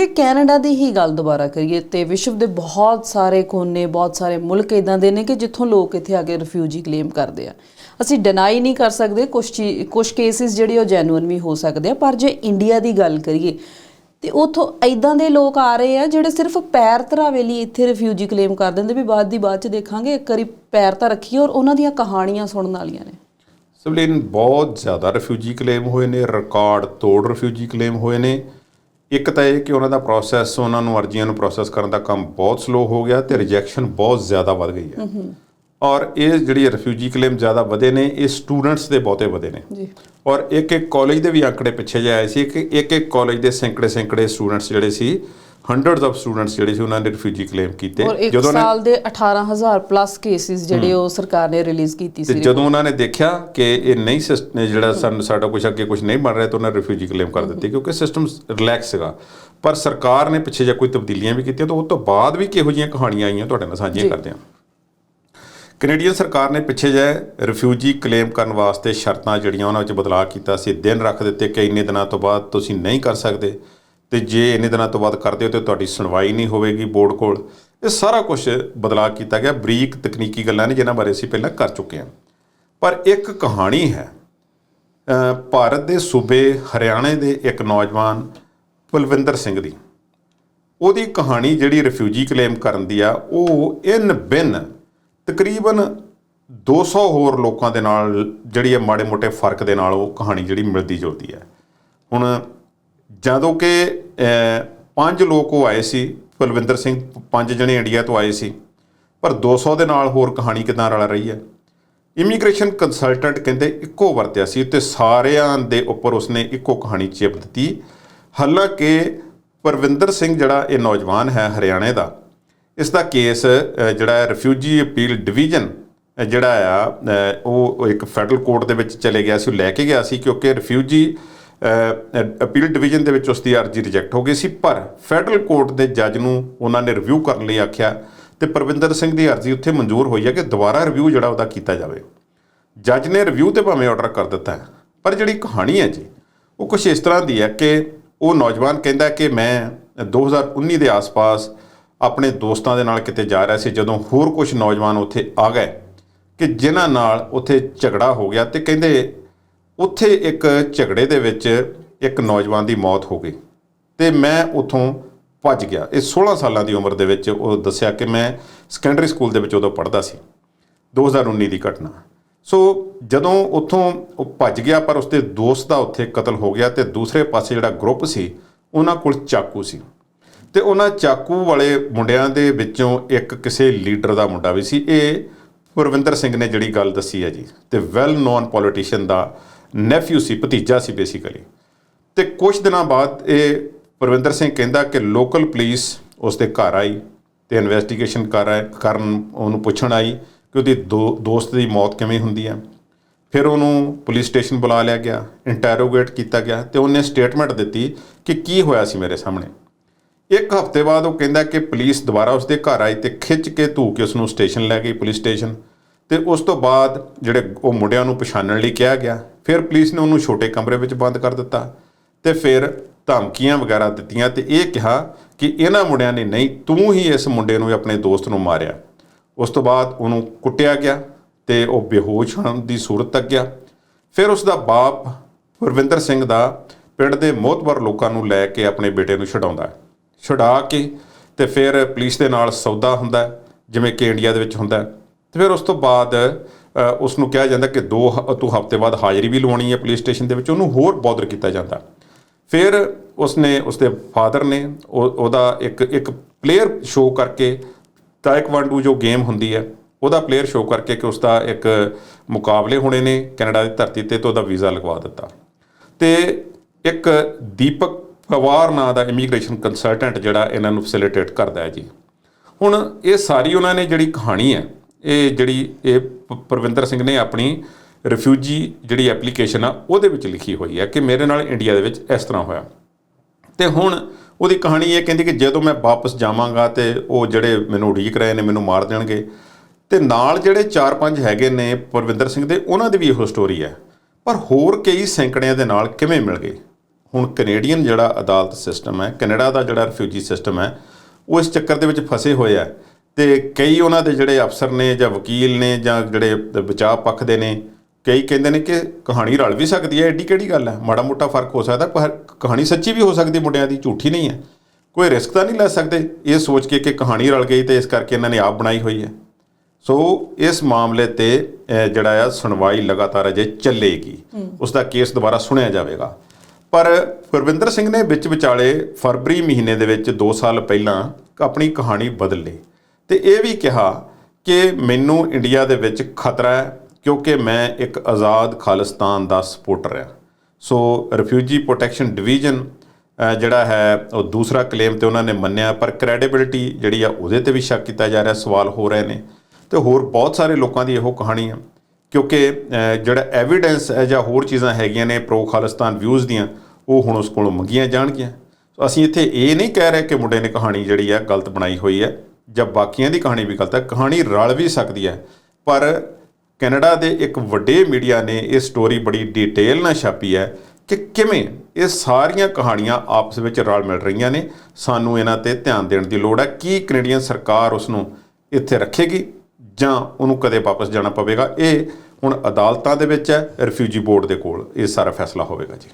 ਜੇ ਕੈਨੇਡਾ ਦੀ ਹੀ ਗੱਲ ਦੁਬਾਰਾ ਕਰੀਏ ਤੇ ਵਿਸ਼ਵ ਦੇ ਬਹੁਤ ਸਾਰੇ ਕੋਨੇ, ਬਹੁਤ ਸਾਰੇ ਮੁਲਕ ਇਦਾਂ ਦੇ ਨੇ ਕਿ ਜਿੱਥੋਂ ਲੋਕ ਇੱਥੇ ਆ ਕੇ ਰਿਫਿਊਜੀ ਕਲੇਮ ਕਰਦੇ ਆ। ਅਸੀਂ ਡਿਨਾਈ ਨਹੀਂ ਕਰ ਸਕਦੇ ਕੁਝ ਕੁਝ ਕੇਸਿਸ ਜਿਹੜੇ ਉਹ ਜੈਨੂਇਨ ਵੀ ਹੋ ਸਕਦੇ ਆ, ਪਰ ਜੇ ਇੰਡੀਆ ਦੀ ਗੱਲ ਕਰੀਏ ਤੇ ਉਥੋਂ ਐਦਾਂ ਦੇ ਲੋਕ ਆ ਰਹੇ ਆ ਜਿਹੜੇ ਸਿਰਫ ਪੈਰ ਧਰਾਵੇ ਲਈ ਇੱਥੇ ਰਿਫਿਊਜੀ ਕਲੇਮ ਕਰ ਦਿੰਦੇ ਵੀ ਬਾਅਦ ਦੀ ਬਾਅਦ ਚ ਦੇਖਾਂਗੇ, ਇੱਕ ਵਾਰੀ ਪੈਰ ਤਾਂ ਰੱਖੀਏ ਔਰ ਉਹਨਾਂ ਦੀਆਂ ਕਹਾਣੀਆਂ ਸੁਣਨ ਵਾਲੀਆਂ ਨੇ। ਸਿਵਲੀਨ, ਬਹੁਤ ਜ਼ਿਆਦਾ ਰਿਫਿਊਜੀ ਕਲੇਮ ਹੋਏ ਨੇ ਰਿਕਾਰਡ ਤੋੜ ਰਿਫਿਊਜੀ ਕਲੇਮ ਹੋਏ ਨੇ। ਇੱਕ ਤਾਂ ਇਹ ਕਿ ਉਹਨਾਂ ਦਾ ਪ੍ਰੋਸੈਸ ਉਹਨਾਂ ਨੂੰ ਅਰਜ਼ੀਆਂ ਨੂੰ ਪ੍ਰੋਸੈਸ ਕਰਨ ਦਾ ਕੰਮ ਬਹੁਤ ਸਲੋ ਹੋ ਗਿਆ ਤੇ ਰਿਜੈਕਸ਼ਨ ਬਹੁਤ ਜ਼ਿਆਦਾ ਵੱਧ ਗਈ ਹੈ। ਔਰ ਇਹ ਜਿਹੜੀ ਰਿਫਿਊਜੀ ਕਲੇਮ ਜ਼ਿਆਦਾ ਵਧੇ ਨੇ ਇਹ ਸਟੂਡੈਂਟਸ ਦੇ ਬਹੁਤੇ ਵਧੇ ਨੇ। ਜੀ। ਔਰ ਇੱਕ ਇੱਕ ਕਾਲਜ ਦੇ ਵੀ ਆંકੜੇ ਪਿੱਛੇ ਜੇ ਆਏ ਸੀ ਕਿ ਇੱਕ ਇੱਕ ਕਾਲਜ ਦੇ ਸੈਂਕੜੇ ਸੈਂਕੜੇ ਸਟੂਡੈਂਟਸ ਜਿਹੜੇ ਸੀ ਹੰਡਰਡਸ ਆਫ ਸਟੂਡੈਂਟਸ ਜਿਹੜੇ ਸੀ ਉਹਨਾਂ ਨੇ ਰਿਫਿਊਜੀ ਕਲੇਮ ਕੀਤੇ। ਨੇ ਸਾਲ ਦੇ 18000 ਪਲੱਸ ਕੇਸਿਸ ਜਿਹੜੇ ਉਹ ਸਰਕਾਰ ਨੇ ਰਿਲੀਜ਼ ਕੀਤੀ ਸੀ। ਜਦੋਂ ਉਹਨਾਂ ਨੇ ਦੇਖਿਆ ਕਿ ਇਹ ਨਹੀਂ ਸਿਸਟਮ ਜਿਹੜਾ ਸਾਡਾ ਕੁਝ ਅੱਗੇ ਕੁਝ ਨਹੀਂ ਬਣ ਰਿਹਾ ਤਾਂ ਉਹਨਾਂ ਰਿਫਿਊਜੀ ਕਲੇਮ ਕਰ ਦਿੱਤੀ ਕਿਉਂਕਿ ਸਿਸਟਮ ਰਿਲੈਕਸ ਸੀਗਾ। ਪਰ ਸਰਕਾਰ ਨੇ ਪਿੱਛੇ ਜੇ ਕੋਈ ਤਬਦੀਲੀਆਂ ਵੀ ਕੀਤੀਆਂ ਤਾਂ ਉਹ ਤੋਂ ਬਾਅਦ ਵੀ ਕਿਹੋ ਜਿਹੀਆਂ ਕਹਾਣੀਆਂ ਆਈਆਂ ਤੁਹਾਡੇ ਨਾਲ ਸਾਂਝੀਆਂ ਕਰਦੇ ਹਾਂ। ਕੈਨੇਡੀਅਨ ਸਰਕਾਰ ਨੇ ਪਿੱਛੇ ਜੇ ਰਿਫਿਊਜੀ ਕਲੇਮ ਕਰਨ ਵਾਸਤੇ ਸ਼ਰਤਾਂ ਜਿਹੜੀਆਂ ਉਹਨਾਂ ਵਿੱਚ ਬਦਲਾਅ ਕੀਤਾ ਸੀ ਦਿਨ ਰੱਖ ਦਿੱਤੇ ਕਿ ਇੰਨੇ ਦਿਨਾਂ ਤੋਂ ਬਾਅਦ ਤੁਸੀਂ ਨਹੀਂ ਕਰ ਸਕਦੇ। ਤੇ ਜੇ ਇੰਨੇ ਦਿਨਾਂ ਤੋਂ ਬਾਅਦ ਕਰਦੇ ਹੋ ਤੇ ਤੁਹਾਡੀ ਸੁਣਵਾਈ ਨਹੀਂ ਹੋਵੇਗੀ ਬੋਰਡ ਕੋਲ। ਇਹ ਸਾਰਾ ਕੁਝ ਬਦਲਾਅ ਕੀਤਾ ਗਿਆ। ਬਰੀਕ ਤਕਨੀਕੀ ਗੱਲਾਂ ਨੇ ਜਿਨ੍ਹਾਂ ਬਾਰੇ ਅਸੀਂ ਪਹਿਲਾਂ ਕਰ ਚੁੱਕੇ ਹਾਂ। ਪਰ ਇੱਕ ਕਹਾਣੀ ਹੈ ਭਾਰਤ ਦੇ ਸੂਬੇ ਹਰਿਆਣੇ ਦੇ ਇੱਕ ਨੌਜਵਾਨ ਕੁਲਵਿੰਦਰ ਸਿੰਘ ਦੀ। ਉਹਦੀ ਕਹਾਣੀ ਜਿਹੜੀ ਰਿਫਿਊਜੀ ਕਲੇਮ ਕਰਨ ਦੀ ਆ, ਉਹ ਇਨ ਬਿਨ ਤਕਰੀਬਨ 200 ਹੋਰ ਲੋਕਾਂ ਦੇ ਨਾਲ, ਜਿਹੜੀ ਹੈ ਮਾੜੇ ਮੋਟੇ ਫ਼ਰਕ ਦੇ ਨਾਲ ਉਹ ਕਹਾਣੀ ਜਿਹੜੀ ਮਿਲਦੀ ਜੁਲਦੀ ਹੈ। ਹੁਣ ਜਦੋਂ ਕਿ ਪੰਜ ਲੋਕ ਉਹ ਆਏ ਸੀ, ਕੁਲਵਿੰਦਰ ਸਿੰਘ, ਪੰਜ ਜਣੇ ਇੰਡੀਆ ਤੋਂ ਆਏ ਸੀ। ਪਰ 200 ਦੇ ਨਾਲ ਹੋਰ ਕਹਾਣੀ ਕਿਦਾਂ ਰਲ ਰਹੀ ਹੈ? ਇਮੀਗ੍ਰੇਸ਼ਨ ਕੰਸਲਟੈਂਟ ਕਹਿੰਦੇ ਇੱਕੋ ਵਰਤਿਆ ਸੀ ਤੇ ਸਾਰਿਆਂ ਦੇ ਉੱਪਰ ਉਸਨੇ ਇੱਕੋ ਕਹਾਣੀ ਚਿਪ ਦਿੱਤੀ। ਹਾਲਾਂਕਿ ਪਰਵਿੰਦਰ ਸਿੰਘ ਜਿਹੜਾ ਇਹ ਨੌਜਵਾਨ ਹੈ ਹਰਿਆਣੇ ਦਾ ਇਸ ਦਾ ਕੇਸ ਜਿਹੜਾ ਰਿਫਿਊਜੀ ਅਪੀਲ ਡਿਵੀਜ਼ਨ ਜਿਹੜਾ ਆ ਉਹ ਇੱਕ ਫੈਡਰਲ ਕੋਰਟ ਦੇ ਵਿੱਚ ਚਲੇ ਗਿਆ ਸੀ, ਉਹ ਲੈ ਕੇ ਗਿਆ ਸੀ ਕਿਉਂਕਿ ਰਿਫਿਊਜੀ ਅਪੀਲ ਡਿਵੀਜ਼ਨ ਦੇ ਵਿੱਚ ਉਸ ਦੀ ਅਰਜ਼ੀ ਰਿਜੈਕਟ ਹੋ ਗਈ ਸੀ, ਪਰ ਫੈਡਰਲ ਕੋਰਟ ਦੇ ਜੱਜ ਨੂੰ ਉਹਨਾਂ ਨੇ ਰਿਵਿਊ ਕਰਨ ਲਈ ਆਖਿਆ ਤੇ ਪਰਵਿੰਦਰ ਸਿੰਘ ਦੀ ਅਰਜ਼ੀ ਉੱਥੇ ਮਨਜ਼ੂਰ ਹੋਈ ਹੈ ਕਿ ਦੁਬਾਰਾ ਰਿਵਿਊ ਜਿਹੜਾ ਉਹਦਾ ਕੀਤਾ ਜਾਵੇ। ਜੱਜ ਨੇ ਰਿਵਿਊ ਤੇ ਭਾਵੇਂ ਆਰਡਰ ਕਰ ਦਿੱਤਾ ਹੈ, ਪਰ ਜਿਹੜੀ ਕਹਾਣੀ ਹੈ ਜੀ, ਉਹ ਕੁਝ ਇਸ ਤਰ੍ਹਾਂ ਦੀ ਹੈ ਕਿ ਉਹ ਨੌਜਵਾਨ ਕਹਿੰਦਾ ਕਿ ਮੈਂ 2019 ਦੇ ਆਸ-ਪਾਸ ਆਪਣੇ ਦੋਸਤਾਂ ਦੇ ਨਾਲ ਕਿਤੇ ਜਾ ਰਿਹਾ ਸੀ, ਜਦੋਂ ਹੋਰ ਕੁਝ ਨੌਜਵਾਨ ਉੱਥੇ ਆ ਗਏ ਕਿ ਜਿਨ੍ਹਾਂ ਨਾਲ ਉੱਥੇ ਝਗੜਾ ਹੋ ਗਿਆ ਤੇ ਕਹਿੰਦੇ ਉੱਥੇ ਇੱਕ ਝਗੜੇ ਦੇ ਵਿੱਚ ਇੱਕ ਨੌਜਵਾਨ ਦੀ ਮੌਤ ਹੋ ਗਈ ਤੇ ਮੈਂ ਉਥੋਂ ਭੱਜ ਗਿਆ। ਇਹ 16 ਸਾਲਾਂ ਦੀ ਉਮਰ ਦੇ ਵਿੱਚ ਉਹ ਦੱਸਿਆ ਕਿ ਮੈਂ ਸੈਕੰਡਰੀ ਸਕੂਲ ਦੇ ਵਿੱਚ ਉਦੋਂ ਪੜ੍ਹਦਾ ਸੀ 2019 ਦੀ ਘਟਨਾ। ਸੋ ਜਦੋਂ ਉੱਥੋਂ ਉਹ ਭੱਜ ਗਿਆ ਪਰ ਉਸਦੇ ਦੋਸਤ ਦਾ ਉੱਥੇ ਕਤਲ ਹੋ ਗਿਆ ਤੇ ਦੂਸਰੇ ਪਾਸੇ ਜਿਹੜਾ ਗਰੁੱਪ ਸੀ, ਉਹਨਾਂ ਕੋਲ ਚਾਕੂ ਸੀ ਤੇ ਉਹਨਾਂ ਚਾਕੂ ਵਾਲੇ ਮੁੰਡਿਆਂ ਦੇ ਵਿੱਚੋਂ ਇੱਕ ਕਿਸੇ ਲੀਡਰ ਦਾ ਮੁੰਡਾ ਵੀ ਸੀ। ਇਹ ਗੁਰਵਿੰਦਰ ਸਿੰਘ ਨੇ ਜਿਹੜੀ ਗੱਲ ਦੱਸੀ ਹੈ ਜੀ, ਤੇ ਵੈਲ ਨੋਨ ਪੋਲੀਟੀਸ਼ੀਅਨ ਦਾ ਨੈਫਿਊ ਸੀ, ਭਤੀਜਾ ਸੀ ਬੇਸਿਕਲੀ ਤੇ ਕੁਝ ਦਿਨਾਂ ਬਾਅਦ ਇਹ ਪਰਵਿੰਦਰ ਸਿੰਘ ਕਹਿੰਦਾ ਕਿ ਲੋਕਲ ਪੁਲਿਸ ਉਸ ਦੇ ਘਰ ਆਈ ਤੇ ਇਨਵੈਸਟੀਗੇਸ਼ਨ ਕਰ ਕਰਨ ਉਹਨੂੰ ਪੁੱਛਣ ਆਈ ਕਿ ਉਹਦੀ ਦੋ- ਦੋਸਤ ਦੀ ਮੌਤ ਕਿਵੇਂ ਹੁੰਦੀ ਹੈ। ਫਿਰ ਉਹਨੂੰ ਪੁਲਿਸ ਸਟੇਸ਼ਨ ਬੁਲਾ ਲਿਆ ਗਿਆ ਇੰਟਰੋਗੇਟ ਕੀਤਾ ਗਿਆ ਤੇ ਉਹਨੇ ਸਟੇਟਮੈਂਟ ਦਿੱਤੀ ਕਿ ਕੀ ਹੋਇਆ ਸੀ ਮੇਰੇ ਸਾਹਮਣੇ। ਇੱਕ ਹਫ਼ਤੇ ਬਾਅਦ ਉਹ ਕਹਿੰਦਾ ਕਿ ਪੁਲਿਸ ਦੁਬਾਰਾ ਉਸਦੇ ਘਰ ਆਈ ਤੇ ਖਿੱਚ ਕੇ ਧੂ ਕੇ ਉਸਨੂੰ ਸਟੇਸ਼ਨ ਲੈ ਗਈ ਪੁਲਿਸ ਸਟੇਸ਼ਨ ਤੇ ਉਸ ਤੋਂ ਬਾਅਦ ਜਿਹੜੇ ਉਹ ਮੁੰਡਿਆਂ ਨੂੰ ਪਛਾਣਨ ਲਈ ਕਿਹਾ ਗਿਆ ਫਿਰ ਪੁਲਿਸ ਨੇ ਉਹਨੂੰ ਛੋਟੇ ਕਮਰੇ ਵਿੱਚ ਬੰਦ ਕਰ ਦਿੱਤਾ ਤੇ ਫਿਰ ਧਮਕੀਆਂ ਵਗੈਰਾ ਦਿੱਤੀਆਂ ਤੇ ਇਹ ਕਿਹਾ ਕਿ ਇਹਨਾਂ ਮੁੰਡਿਆਂ ਨੇ ਨਹੀਂ, ਤੂੰ ਹੀ ਇਸ ਮੁੰਡੇ ਨੂੰ ਆਪਣੇ ਦੋਸਤ ਨੂੰ ਮਾਰਿਆ। ਉਸ ਤੋਂ ਬਾਅਦ ਉਹਨੂੰ ਕੁੱਟਿਆ ਗਿਆ ਤੇ ਉਹ ਬੇਹੋਸ਼ ਹੋਣ ਦੀ ਸੂਰਤ ਤੱਕ ਗਿਆ। ਫਿਰ ਉਸ ਦਾ ਬਾਪ ਗੁਰਵਿੰਦਰ ਸਿੰਘ ਦਾ ਪਿੰਡ ਦੇ ਮੋਹਤਬਰ ਲੋਕਾਂ ਨੂੰ ਲੈ ਕੇ ਆਪਣੇ ਬੇਟੇ ਨੂੰ ਛਡਾਉਂਦਾ ਹੈ। ਛੁਡਾ ਕੇ ਤੇ ਫਿਰ ਪੁਲਿਸ ਦੇ ਨਾਲ ਸੌਦਾ ਹੁੰਦਾ ਜਿਵੇਂ ਕਿ ਇੰਡੀਆ ਦੇ ਵਿੱਚ ਹੁੰਦਾ ਤੇ ਫਿਰ ਉਸ ਤੋਂ ਬਾਅਦ ਉਸ ਨੂੰ ਕਿਹਾ ਜਾਂਦਾ ਕਿ ਦੋ ਹ- ਤੂੰ ਹਫ਼ਤੇ ਬਾਅਦ ਹਾਜ਼ਰੀ ਵੀ ਲਵਾਉਣੀ ਹੈ ਪੁਲਿਸ ਸਟੇਸ਼ਨ ਦੇ ਵਿੱਚ, ਉਹਨੂੰ ਹੋਰ ਬੌਦਰ ਕੀਤਾ ਜਾਂਦਾ। ਫਿਰ ਉਸਨੇ, ਉਸਦੇ ਫਾਦਰ ਨੇ ਉਹ- ਉਹਦਾ ਇੱਕ ਇੱਕ ਪਲੇਅਰ ਸ਼ੋਅ ਕਰਕੇ ਤਾਇਕਵਾਂਡੂ ਜੋ ਗੇਮ ਹੁੰਦੀ ਹੈ, ਉਹਦਾ ਪਲੇਅਰ ਸ਼ੋਅ ਕਰਕੇ ਕਿ ਉਸਦਾ ਇੱਕ ਮੁਕਾਬਲੇ ਹੋਣੇ ਨੇ, ਕੈਨੇਡਾ ਦੀ ਧਰਤੀ ਤੇ ਤੇ ਉਹਦਾ ਵੀਜ਼ਾ ਲਗਵਾ ਦਿੱਤਾ। ਤੇ ਇੱਕ ਦੀਪਕ ਪਵਾਰ ਨਾਂ ਦਾ ਇਮੀਗ੍ਰੇਸ਼ਨ ਕੰਸਲਟੈਂਟ ਜਿਹੜਾ ਇਹਨਾਂ ਨੂੰ ਫੈਸਿਲਿਟੇਟ ਕਰਦਾ ਹੈ ਜੀ। ਹੁਣ ਇਹ ਸਾਰੀ ਉਹਨਾਂ ਨੇ ਜਿਹੜੀ ਕਹਾਣੀ ਹੈ, ਇਹ ਜਿਹੜੀ ਇਹ ਪਰਵਿੰਦਰ ਸਿੰਘ ਨੇ ਆਪਣੀ ਰਿਫਿਊਜੀ ਜਿਹੜੀ ਐਪਲੀਕੇਸ਼ਨ ਆ, ਉਹਦੇ ਵਿੱਚ ਲਿਖੀ ਹੋਈ ਹੈ ਕਿ ਮੇਰੇ ਨਾਲ ਇੰਡੀਆ ਦੇ ਵਿੱਚ ਇਸ ਤਰ੍ਹਾਂ ਹੋਇਆ। ਤੇ ਹੁਣ ਉਹਦੀ ਕਹਾਣੀ ਇਹ ਕਹਿੰਦੀ ਕਿ ਜਦੋਂ ਮੈਂ ਵਾਪਸ ਜਾਵਾਂਗਾ ਤੇ ਉਹ ਜਿਹੜੇ ਮੈਨੂੰ ਉਡੀਕ ਰਹੇ ਨੇ, ਮੈਨੂੰ ਮਾਰ ਦੇਣਗੇ। ਤੇ ਨਾਲ ਜਿਹੜੇ 4-5 ਹੈਗੇ ਨੇ ਪਰਵਿੰਦਰ ਸਿੰਘ ਦੇ, ਉਹਨਾਂ ਦੀ ਵੀ ਇਹੋ ਸਟੋਰੀ ਹੈ। ਪਰ ਹੋਰ ਕਈ ਸੈਂਕੜਿਆਂ ਦੇ ਨਾਲ ਕਿਵੇਂ ਮਿਲ ਗਏ? ਹੁਣ ਕੈਨੇਡੀਅਨ ਜਿਹੜਾ ਅਦਾਲਤ ਸਿਸਟਮ ਹੈ ਕੈਨੇਡਾ ਦਾ ਜਿਹੜਾ ਰਿਫਿਊਜੀ ਸਿਸਟਮ ਹੈ, ਉਹ ਇਸ ਚੱਕਰ ਦੇ ਵਿੱਚ ਫਸੇ ਹੋਏ ਆ। ਤੇ ਕਈ ਉਹਨਾਂ ਦੇ ਜਿਹੜੇ ਅਫਸਰ ਨੇ ਜਾਂ ਵਕੀਲ ਨੇ ਜਾਂ ਜਿਹੜੇ ਬਚਾਅ ਪੱਖ ਦੇ ਨੇ ਕਈ ਕਹਿੰਦੇ ਨੇ ਕਿ ਕਹਾਣੀ ਰਲ ਵੀ ਸਕਦੀ ਹੈ ਐਡੀ ਕਿਹੜੀ ਗੱਲ ਹੈ? ਮਾੜਾ ਮੋਟਾ ਫ਼ਰਕ ਹੋ ਸਕਦਾ ਪਰ ਕਹਾਣੀ ਸੱਚੀ ਵੀ ਹੋ ਸਕਦੀ ਮੁੰਡਿਆਂ ਦੀ ਝੂਠੀ ਨਹੀਂ ਹੈ। ਕੋਈ ਰਿਸਕ ਤਾਂ ਨਹੀਂ ਲੈ ਸਕਦੇ ਇਹ ਸੋਚ ਕੇ ਕਿ ਕਹਾਣੀ ਰਲ ਗਈ ਤੇ ਇਸ ਕਰਕੇ ਇਹਨਾਂ ਨੇ ਆਪ ਬਣਾਈ ਹੋਈ ਹੈ। ਸੋ ਇਸ ਮਾਮਲੇ ਤੇ ਜਿਹੜਾ ਆ ਸੁਣਵਾਈ ਲਗਾਤਾਰ ਅਜੇ ਚੱਲੇਗੀ। ਉਸ ਦਾ ਕੇਸ ਦੁਬਾਰਾ ਸੁਣਿਆ ਜਾਵੇਗਾ। ਪਰ ਗੁਰਵਿੰਦਰ ਸਿੰਘ ਨੇ ਵਿੱਚ ਵਿਚਾਲੇ ਫਰਵਰੀ ਮਹੀਨੇ ਦੇ ਵਿੱਚ 2 ਸਾਲ ਪਹਿਲਾਂ ਆਪਣੀ ਕਹਾਣੀ ਬਦਲ ਲਈ। ਤੇ ਇਹ ਵੀ ਕਿਹਾ ਕਿ ਮੈਨੂੰ ਇੰਡੀਆ ਦੇ ਵਿੱਚ ਖਤਰਾ ਹੈ ਕਿਉਂਕਿ ਮੈਂ ਇੱਕ ਆਜ਼ਾਦ ਖਾਲਿਸਤਾਨ ਦਾ ਸਪੋਰਟਰ ਹਾਂ। ਸੋ ਰਿਫਿਊਜੀ ਪ੍ਰੋਟੈਕਸ਼ਨ ਡਿਵੀਜ਼ਨ ਜਿਹੜਾ ਹੈ, ਉਹ ਦੂਸਰਾ ਕਲੇਮ ਤੇ ਉਹਨਾਂ ਨੇ ਮੰਨਿਆ, ਪਰ ਕ੍ਰੈਡੀਬਿਲਟੀ ਜਿਹੜੀ ਆ ਉਹਦੇ ਤੇ ਵੀ ਸ਼ੱਕ ਕੀਤਾ ਜਾ ਰਿਹਾ, ਸਵਾਲ ਹੋ ਰਹੇ ਨੇ। ਤੇ ਹੋਰ ਬਹੁਤ ਸਾਰੇ ਲੋਕਾਂ ਦੀ ਇਹੋ ਕਹਾਣੀ ਆ, ਕਿਉਂਕਿ ਜਿਹੜਾ ਐਵੀਡੈਂਸ ਹੈ ਜਾਂ ਹੋਰ ਚੀਜ਼ਾਂ ਹੈਗੀਆਂ ਨੇ ਪ੍ਰੋ ਖਾਲਿਸਤਾਨ ਵਿਊਜ਼ ਦੀਆਂ, ਉਹ ਹੁਣ ਉਸ ਕੋਲੋਂ ਮੰਗੀਆਂ ਜਾਣਗੀਆਂ। ਸੋ ਅਸੀਂ ਇੱਥੇ ਇਹ ਨਹੀਂ ਕਹਿ ਰਹੇ ਕਿ ਮੁੰਡੇ ਨੇ ਕਹਾਣੀ ਜਿਹੜੀ ਹੈ ਗਲਤ ਬਣਾਈ ਹੋਈ ਹੈ। ਜਾਂ ਬਾਕੀਆਂ ਦੀ ਕਹਾਣੀ ਵੀ ਗਲਤ ਹੈ, ਕਹਾਣੀ ਰਲ ਵੀ ਸਕਦੀ ਹੈ। ਪਰ ਕੈਨੇਡਾ ਦੇ ਇੱਕ ਵੱਡੇ ਮੀਡੀਆ ਨੇ ਇਹ ਸਟੋਰੀ ਬੜੀ ਡਿਟੇਲ ਨਾਲ ਛਾਪੀ ਹੈ ਕਿ ਕਿਵੇਂ ਇਹ ਸਾਰੀਆਂ ਕਹਾਣੀਆਂ ਆਪਸ ਵਿੱਚ ਰਲ ਮਿਲ ਰਹੀਆਂ ਨੇ। ਸਾਨੂੰ ਇਹਨਾਂ ਤੇ ਧਿਆਨ ਦੇਣ ਦੀ ਲੋੜ ਹੈ। ਕੀ ਕੈਨੇਡੀਅਨ ਸਰਕਾਰ ਉਸ ਨੂੰ ਇੱਥੇ ਰੱਖੇਗੀ ਜਾਂ ਉਹਨੂੰ ਕਦੇ ਵਾਪਸ ਜਾਣਾ ਪਵੇਗਾ? ਇਹ ਹੁਣ ਅਦਾਲਤਾਂ ਦੇ ਵਿੱਚ ਹੈ ਰਿਫਿਊਜੀ ਬੋਰਡ ਦੇ ਕੋਲ। ਇਹ ਸਾਰਾ ਫੈਸਲਾ ਹੋਵੇਗਾ ਜੀ।